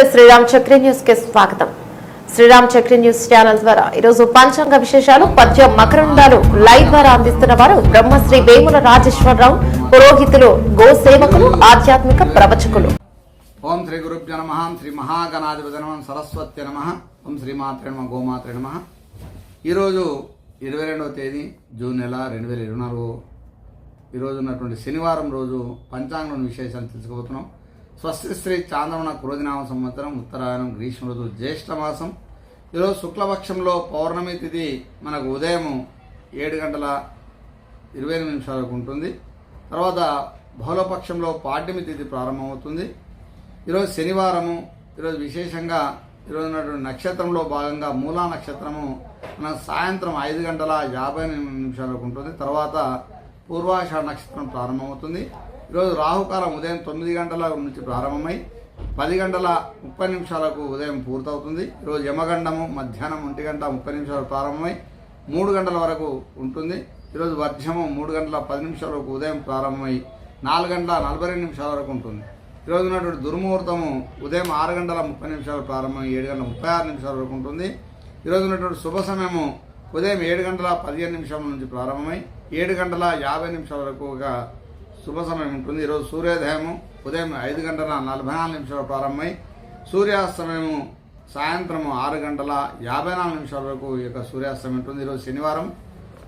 నమస్తే. శ్రీరామ్ చక్రి న్యూస్కి స్వాగతం. శ్రీరామ్ చక్రి న్యూస్ ఛానల్ ద్వారా ఈరోజు పంచాంగ విశేషాలు పద్య మకరందాలు లైవ్ ద్వారా అందిస్తున్న వారు బ్రహ్మశ్రీ వేముల రాజేశ్వరరావు పురోహితులు గో సేవకులు ఆధ్యాత్మిక ప్రవచకులు. ఓం శ్రీ గురుభ్య నమ. శ్రీ మహాగణాధిపతి నమ. సరస్వతి నమ. ఓం శ్రీమాత్రే నమ. గోమాత్రే నమ. ఈరోజు ఇరవై రెండవ తేదీ జూన్ నెల రెండు వేల ఇరవై నాలుగు. ఈరోజు ఉన్నటువంటి శనివారం రోజు పంచాంగం విశేషాలు తెలుసుకోబోతున్నాం. స్వస్తి శ్రీ చాంద్రమణ క్రోధినామ సంవత్సరం ఉత్తరాయణం గ్రీష్మ ఋతువు జ్యేష్ఠమాసం ఈరోజు శుక్లపక్షంలో పౌర్ణమి తిథి మనకు ఉదయం ఏడు గంటల ఇరవై ఎనిమిది నిమిషాలకు ఉంటుంది. తర్వాత బహుళపక్షంలో పాడ్యమి తిథి ప్రారంభమవుతుంది. ఈరోజు శనివారము. ఈరోజు విశేషంగా ఈరోజు ఉన్నటువంటి నక్షత్రంలో భాగంగా మూలా నక్షత్రము మన సాయంత్రం ఐదు గంటల యాభై ఎనిమిది నిమిషాలకు ఉంటుంది. తర్వాత పూర్వాషాఢ నక్షత్రం ప్రారంభమవుతుంది. ఈరోజు రాహుకాలం ఉదయం తొమ్మిది గంటల నుంచి ప్రారంభమై పది గంటల ముప్పై నిమిషాలకు ఉదయం పూర్తవుతుంది. ఈరోజు యమగండము మధ్యాహ్నం ఒంటి గంట ముప్పై నిమిషాలు ప్రారంభమై మూడు గంటల వరకు ఉంటుంది. ఈరోజు వర్షము మూడు గంటల పది నిమిషాల వరకు ఉదయం ప్రారంభమై నాలుగు గంటల నలభై రెండు నిమిషాల వరకు ఉంటుంది. ఈరోజు ఉన్నటువంటి దుర్ముహూర్తము ఉదయం ఆరు గంటల ముప్పై నిమిషాలు ప్రారంభమై ఏడు గంటల ముప్పై ఆరు నిమిషాల వరకు ఉంటుంది. ఈరోజు ఉన్నటువంటి శుభ సమయము ఉదయం ఏడు గంటల పదిహేను నిమిషాల నుంచి ప్రారంభమై ఏడు గంటల యాభై నిమిషాల వరకు ఒక శుభ సమయం ఉంటుంది. ఈరోజు సూర్యోదయము ఉదయం ఐదు గంటల నలభై నాలుగు నిమిషాలు ప్రారంభమై సూర్యాస్తమయము సాయంత్రం ఆరు గంటల యాభై నాలుగు నిమిషాల వరకు ఈ యొక్క సూర్యాస్తమయం ఉంటుంది. ఈరోజు శనివారం.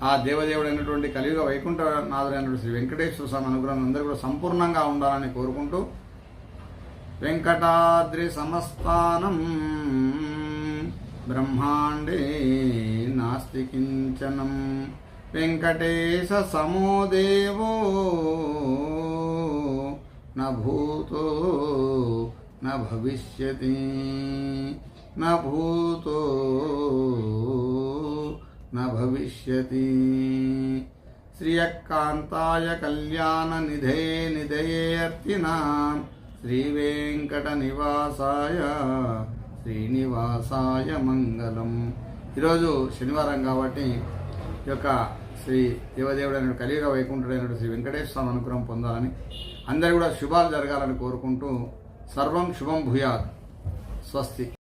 ఆ దేవదేవుడైనటువంటి కలియుగ వైకుంఠనాథుడైనటువంటి శ్రీ వెంకటేశ్వర స్వామి అనుగ్రహం అందరూ కూడా సంపూర్ణంగా ఉండాలని కోరుకుంటూ వెంకటాద్రి సమస్థానం బ్రహ్మాండే నాస్తికించనం. వెంకటేశ సమో దేవో న భూతో న భవిష్యతి న భూతో న భవిష్యతి. శ్రియకాంతాయ కళ్యాణ నిధే నిధయేర్తినాం శ్రీవేంకట నివాసాయ శ్రీనివాసాయ మంగళం. ఈరోజు శనివారం కాబట్టి ఈ యొక్క శ్రీ దేవదేవుడైన కలియుగ వైకుంఠుడైన శ్రీ వెంకటేశ్వర స్వామి అనుగ్రహం పొందాలని అందరూ కూడా శుభాలు జరగాలని కోరుకుంటూ సర్వం శుభం భూయాత్. స్వస్తి.